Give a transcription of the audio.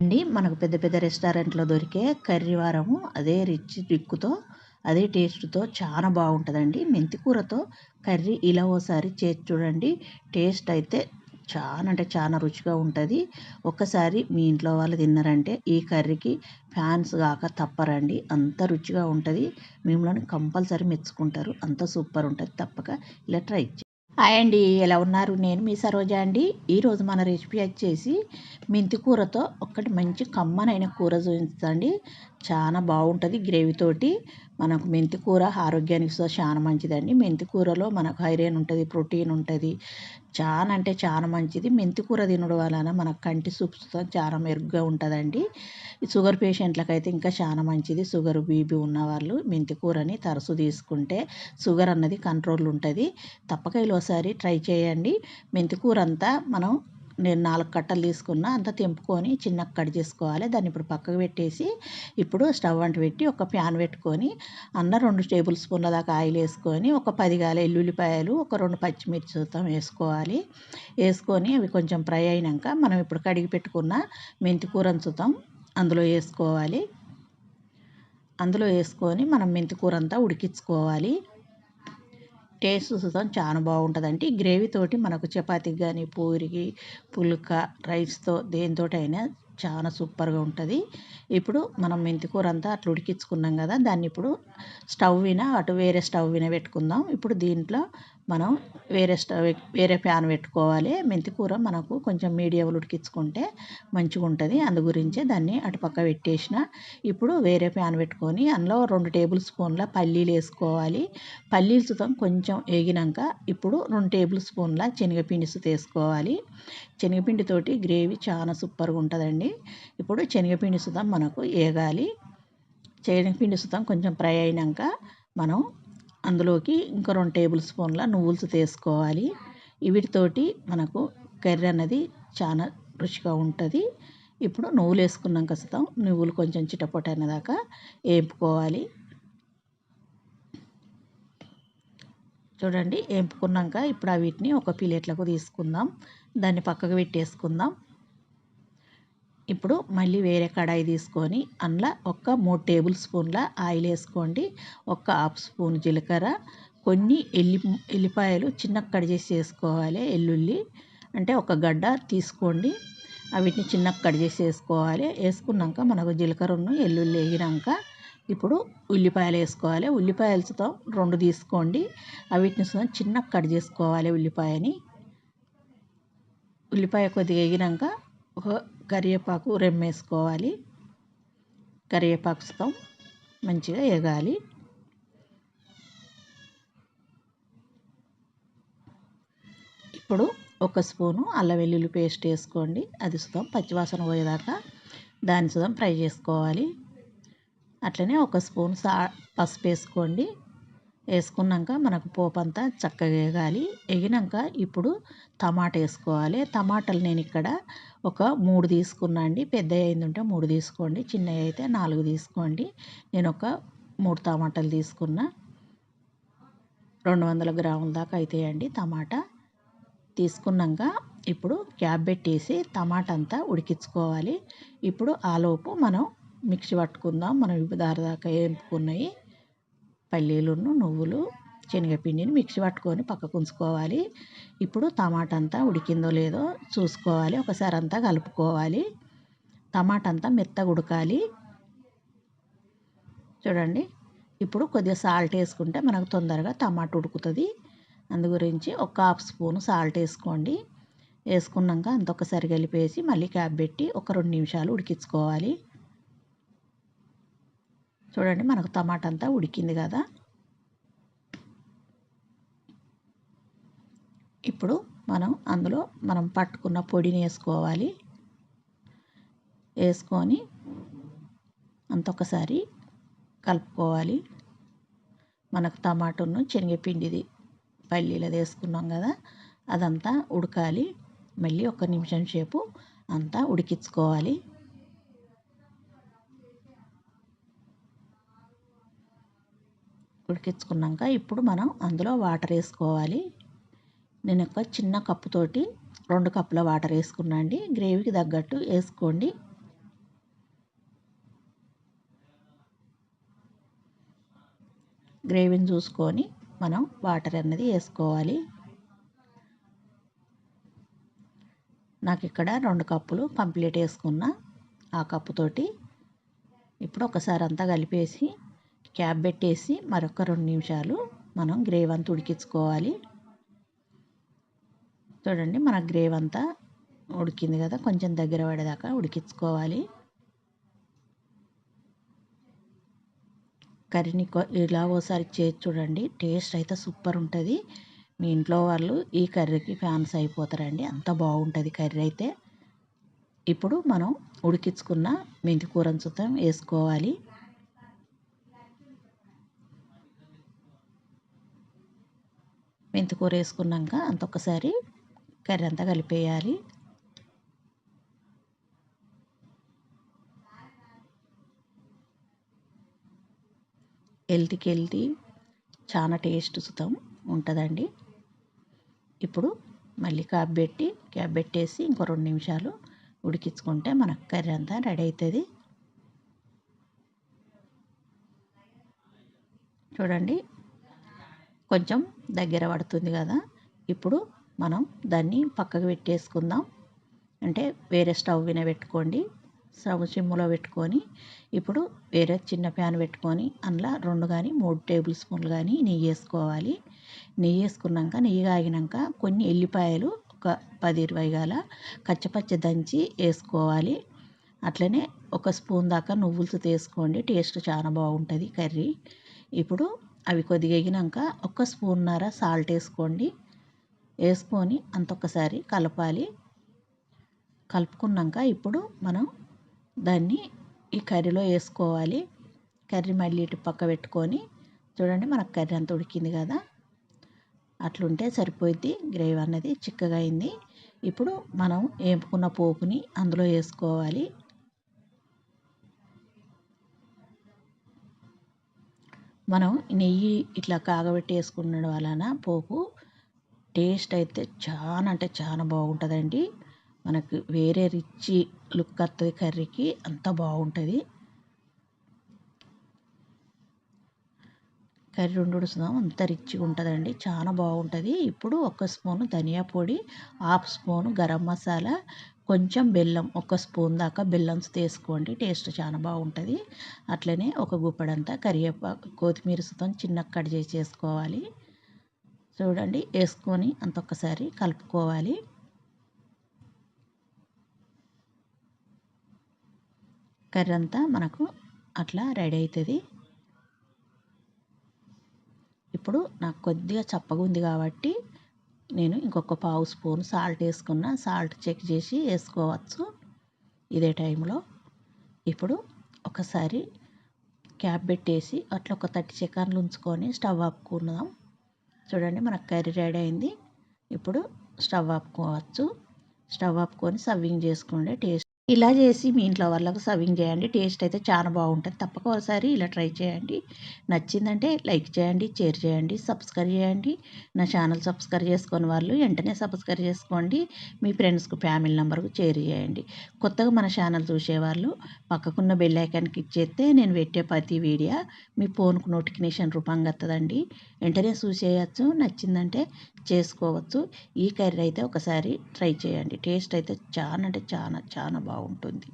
అండి. మనకు పెద్ద పెద్ద రెస్టారెంట్లో దొరికే కర్రీ వారము అదే రిచ్ రిక్కుతో అదే టేస్ట్తో చాలా బాగుంటుందండి. మెంతికూరతో కర్రీ ఇలా ఓసారి చేసి చూడండి. టేస్ట్ అయితే చాలా అంటే చాలా రుచిగా ఉంటుంది. ఒక్కసారి మీ ఇంట్లో వాళ్ళు తిన్నారంటే ఈ కర్రీకి ఫ్యాన్స్ కాక తప్పరండి. అంత రుచిగా ఉంటుంది. మిమ్మల్ని కంపల్సరీ మెచ్చుకుంటారు. అంత సూపర్ ఉంటుంది. తప్పక ఇలా ట్రై హాయ్ అండి ఎలా ఉన్నారు? నేను మీ సరోజ అండి. ఈరోజు మన రెసిపీ వచ్చేసి మెంతి కూరతో ఒకటి మంచి కమ్మనైన కూర చూపించండి చాలా బాగుంటుంది గ్రేవీతోటి మనకు మెంతి కూర ఆరోగ్యానికి చాలా మంచిదండి. మెంతి కూరలో మనకు ఐరన్ ఉంటుంది ప్రోటీన్ ఉంటుంది. చాలా అంటే చాలా మంచిది. మెంతి కూర తినడం వలన మన కంటి సూప్స్తో చాలా మెరుగ్గా ఉంటుందండి. షుగర్ పేషెంట్లకు అయితే ఇంకా చాలా మంచిది. షుగర్ బీపీ ఉన్నవాళ్ళు మెంతి కూరని తరచు తీసుకుంటే షుగర్ అన్నది కంట్రోల్ ఉంటుంది. తప్పక ఒకసారి ట్రై చేయండి. మెంతి కూర అంతా మనం నేను నాలుగు కట్టలు తీసుకున్న అంతా తెంపుకొని చిన్నగా కట్ చేసుకోవాలి. దాన్ని ఇప్పుడు పక్కకు పెట్టేసి ఇప్పుడు స్టవ్ అంటు పెట్టి ఒక ప్యాన్ పెట్టుకొని అన్న రెండు టేబుల్ స్పూన్ల దాకా ఆయిల్ వేసుకొని ఒక పది గాల ఎల్లుల్లిపాయలు ఒక రెండు పచ్చిమిర్చి వేసుకోవాలి. వేసుకొని అవి కొంచెం ఫ్రై అయినాక మనం ఇప్పుడు కడిగి పెట్టుకున్న మెంతి కూరని చూద్దాం అందులో వేసుకోవాలి. అందులో వేసుకొని మనం మెంతి కూర అంతా ఉడికించుకోవాలి. టేస్ట్ చూద్దాం చాలా బాగుంటుందండి. గ్రేవీ తోటి మనకు చపాతీకి కానీ పూరికి పుల్క రైస్తో దేనితోటైనా చాలా సూపర్గా ఉంటుంది. ఇప్పుడు మనం మెంతికూర అంతా అట్లా ఉడికించుకున్నాం కదా దాన్ని ఇప్పుడు స్టవ్ విన అటు వేరే స్టవ్ విన పెట్టుకుందాం. ఇప్పుడు దీంట్లో మనం వేరే స్టవ్ వేరే ప్యాన్ పెట్టుకోవాలి. మెంతికూర మనకు కొంచెం మీడియంలో ఉడికించుకుంటే మంచిగా ఉంటుంది అందు గురించే దాన్ని అటుపక్క పెట్టేసిన. ఇప్పుడు వేరే ప్యాన్ పెట్టుకొని అందులో రెండు టేబుల్ స్పూన్ల పల్లీలు వేసుకోవాలి. పల్లీలు సుతం కొంచెం వేగినాక ఇప్పుడు రెండు టేబుల్ స్పూన్ల శనగపిండి వేసుకోవాలి. శనగపిండితోటి గ్రేవీ చాలా సూపర్గా ఉంటుందండి ఇప్పుడు శనగపిండి సుతం మనకు వేగాలి. శనగపిండి సుతం కొంచెం ఫ్రై అయినాక మనం అందులోకి ఇంకో రెండు టేబుల్ స్పూన్ల నువ్వులు తీసుకోవాలి. వీటితోటి మనకు కర్రీ అన్నది చాలా రుచిగా ఉంటుంది. ఇప్పుడు నువ్వులు వేసుకున్నాక సతం నువ్వులు కొంచెం చిటపట అనేదాకా వేపుకోవాలి. చూడండి వేపుకున్నాక ఇప్పుడు వీటిని ఒక ప్లేట్లకు తీసుకుందాం. దాన్ని పక్కకు పెట్టేసుకుందాం. ఇప్పుడు మళ్ళీ వేరే కడాయి తీసుకొని అందులో ఒక మూడు టేబుల్ స్పూన్ల ఆయిల్ వేసుకోండి. ఒక హాఫ్ స్పూన్ జీలకర్ర. కొన్ని ఎల్లి ఎల్లిపాయలు చిన్న కట్ చేసి వేసుకోవాలి ఎల్లుల్లి. అంటే ఒక గడ్డ తీసుకోండి. వీటిని చిన్న కట్ చేసి వేసుకోవాలి. వేసుకున్నాక మనకు జీలకర్రను ఎల్లుల్లి వేగినాక ఇప్పుడు ఉల్లిపాయలు వేసుకోవాలి. ఉల్లిపాయలతో రెండు తీసుకోండి. వీటిని చిన్న కట్ చేసుకోవాలి ఉల్లిపాయని. ఉల్లిపాయ కొద్దిగా వేగినాక కరివేపాకు రెమ్మేసుకోవాలి. కరివేపాకుతో మంచిగా ఎగాలి ఇప్పుడు ఒక స్పూను అల్లం వెల్లుల్లి పేస్ట్ వేసుకోండి. అది సుతం పచ్చివాసన పోయేదాకా దాన్ని సుతం ఫ్రై చేసుకోవాలి. అట్లనే ఒక స్పూన్ సా పసుపు వేసుకోండి. వేసుకున్నాక మనకు పోపు అంతా చక్కగా వేగాలి. వేగినాక ఇప్పుడు టమాటా వేసుకోవాలి. టమాటాలు నేను ఇక్కడ ఒక మూడు తీసుకున్నా అండి. పెద్ద అయింది మూడు తీసుకోండి. చిన్నవి అయితే నాలుగు తీసుకోండి. నేను ఒక మూడు టమాటాలు తీసుకున్నా. రెండు వందల గ్రాముల దాకా అవుతాయండి టమాటా. తీసుకున్నాక ఇప్పుడు క్యాబ్ పెట్టేసి టమాటా అంతా ఉడికించుకోవాలి. ఇప్పుడు ఆలోపు మనం మిక్సీ పట్టుకుందాం. మనం దారి దాకా వేపుకున్నాయి. పల్లీలును నువ్వులు శనగపిండిని మిక్సీ పట్టుకొని పక్కకు ఉంచుకోవాలి. ఇప్పుడు టమాటా అంతా ఉడికిందో లేదో చూసుకోవాలి. ఒకసారి అంతా కలుపుకోవాలి. టమాటా అంతా మెత్తగా ఉడకాలి. చూడండి. ఇప్పుడు కొద్దిగా సాల్ట్ వేసుకుంటే మనకు తొందరగా టమాటా ఉడుకుతుంది. అందు గురించి ఒక హాఫ్ స్పూన్ సాల్ట్ వేసుకోండి. వేసుకున్నాక అంత ఒకసారి కలిపేసి మళ్ళీ క్యాప్ పెట్టి ఒక రెండు నిమిషాలు ఉడికించుకోవాలి. చూడండి మనకు టమాటా అంతా ఉడికింది కదా. ఇప్పుడు మనం అందులో మనం పట్టుకున్న పొడిని వేసుకోవాలి. వేసుకొని అంత ఒకసారి కలుపుకోవాలి. మనకు టమాటోను శనగపిండిది పల్లీలది వేసుకున్నాం కదా అదంతా ఉడకాలి. మళ్ళీ ఒక నిమిషం సేపు అంతా ఉడికించుకోవాలి. ఉడికించుకున్నాక ఇప్పుడు మనం అందులో వాటర్ వేసుకోవాలి. నేను ఒక చిన్న కప్పుతోటి రెండు కప్పుల వాటర్ వేసుకున్నా అండి. గ్రేవీకి తగ్గట్టు వేసుకోండి. గ్రేవీని చూసుకొని మనం వాటర్ అనేది వేసుకోవాలి. నాకు ఇక్కడ రెండు కప్పులు కంప్లీట్ వేసుకున్న ఆ కప్పుతోటి ఇప్పుడు ఒకసారి అంతా కలిపేసి క్యాప్ పెట్టేసి మరొక రెండు నిమిషాలు మనం గ్రేవ్ అంతా ఉడికించుకోవాలి. చూడండి మన గ్రేవ్ అంతా ఉడికింది కదా కొంచెం దగ్గర పడేదాకా ఉడికించుకోవాలి. కర్రీని ఇలా ఓసారి చేసి చూడండి టేస్ట్ అయితే సూపర్ ఉంటుంది. మీ ఇంట్లో వాళ్ళు ఈ కర్రీకి ఫ్యాన్స్ అయిపోతారండి అంత బాగుంటుంది కర్రీ అయితే. ఇప్పుడు మనం ఉడికించుకున్న మెంతి కూరను సుతం వేసుకోవాలి. మెంతి కూర వేసుకున్నాక అంత ఒకసారి కర్రీ అంతా కలిపేయాలి. హెల్తీకి హెల్తీ చాలా టేస్ట్ సుతం ఉంటుందండి. ఇప్పుడు మళ్ళీ క్యాప్ పెట్టి క్యాప్ పెట్టేసి ఇంకో రెండు నిమిషాలు ఉడికించుకుంటే మన కర్రీ అంతా రెడీ అవుతుంది చూడండి కొంచెం దగ్గర పడుతుంది కదా. ఇప్పుడు మనం దాన్ని పక్కకు పెట్టేసుకుందాం. అంటే వేరే స్టవ్ మీద పెట్టుకోండి. స్టవ్ సిమ్లో పెట్టుకొని ఇప్పుడు వేరే చిన్న ప్యాన్ పెట్టుకొని అందులో రెండు కానీ మూడు టేబుల్ స్పూన్లు కానీ నెయ్యి వేసుకోవాలి. నెయ్యి వేసుకున్నాక నెయ్యి కాగినాక కొన్ని ఎల్లిపాయలు ఒక పది ఇరవై గల కచ్చపచ్చ దంచి వేసుకోవాలి. అట్లనే ఒక స్పూన్ దాకా నువ్వులు తీసుకోండి టేస్ట్ చాలా బాగుంటుంది కర్రీ. ఇప్పుడు అవి కొద్దిగా ఎగినాక ఒక స్పూన్నర సాల్ట్ వేసుకోండి. వేసుకొని అంతొక్కసారి కలపాలి. కలుపుకున్నాక ఇప్పుడు మనం దాన్ని ఈ కర్రీలో వేసుకోవాలి. కర్రీ మళ్ళీ ఇటు పక్క పెట్టుకొని చూడండి మనకు కర్రీ అంత ఉడికింది కదా. అట్లుంటే సరిపోద్ది గ్రేవీ అన్నది చిక్కగా అయింది. ఇప్పుడు మనం వేపుకున్న పోపుని అందులో వేసుకోవాలి. మనం నెయ్యి ఇట్లా కాగబెట్టి వేసుకున్న వలన పోపు టేస్ట్ అయితే చాలా అంటే చాలా బాగుంటుందండి. మనకు వేరే రిచ్ లుక్ వస్తుంది కర్రీకి అంత బాగుంటుంది. కర్రీ వండుడుస్తాం అంత రిచ్గా ఉంటుందండి. చాలా బాగుంటుంది. ఇప్పుడు ఒక స్పూను ధనియా పొడి హాఫ్ స్పూను గరం మసాలా కొంచెం బెల్లం ఒక స్పూన్ దాకా బెల్లం తీసుకోండి. టేస్ట్ చాలా బాగుంటుంది. అట్లనే ఒక గుప్పడంతా కరివేపాకు కొత్తిమీరతో చిన్న కట్ చేసి చేసుకోవాలి. చూడండి వేసుకొని అంత ఒక్కసారి కలుపుకోవాలి. కర్రీ అంతా మనకు అట్లా రెడీ అవుతుంది ఇప్పుడు నాకు కొద్దిగా చప్పగా ఉంది కాబట్టి నేను ఇంకొక పావు స్పూన్ సాల్ట్ వేసుకున్న సాల్ట్ చెక్ చేసి వేసుకోవచ్చు ఇదే టైంలో. ఇప్పుడు ఒకసారి క్యాప్ పెట్టేసి అట్లా ఒక థర్టీ సెకండ్లు ఉంచుకొని స్టవ్ ఆపుకుందాం. చూడండి మనకు కర్రీ రెడీ అయింది. ఇప్పుడు స్టవ్ ఆపుకోవచ్చు. స్టవ్ ఆపుకొని సర్వింగ్ చేసుకోండి టేస్ట్ ఇలా చేసి మీ ఇంట్లో వాళ్ళకు సర్వింగ్ చేయండి. టేస్ట్ అయితే చాలా బాగుంటుంది. తప్పక ఒకసారి ఇలా ట్రై చేయండి. నచ్చిందంటే లైక్ చేయండి షేర్ చేయండి సబ్స్క్రైబ్ చేయండి. నా ఛానల్ సబ్స్క్రైబ్ చేసుకుని వాళ్ళు వెంటనే సబ్స్క్రైబ్ చేసుకోండి. మీ ఫ్రెండ్స్కు ఫ్యామిలీ నెంబర్కు షేర్ చేయండి. కొత్తగా మన ఛానల్ చూసేవాళ్ళు పక్కకున్న బెల్ ఐకాన్కి ఇచ్చేస్తే నేను పెట్టే ప్రతి వీడియో మీ ఫోన్కు నోటిఫికేషన్ రూపంగా వస్తుందండి వెంటనే చూసేయచ్చు. నచ్చిందంటే చేసుకోవచ్చు. ఈ కర్రీ అయితే ఒకసారి ట్రై చేయండి. టేస్ట్ అయితే చాలా అంటే చాలా చాలా ఉంటుంది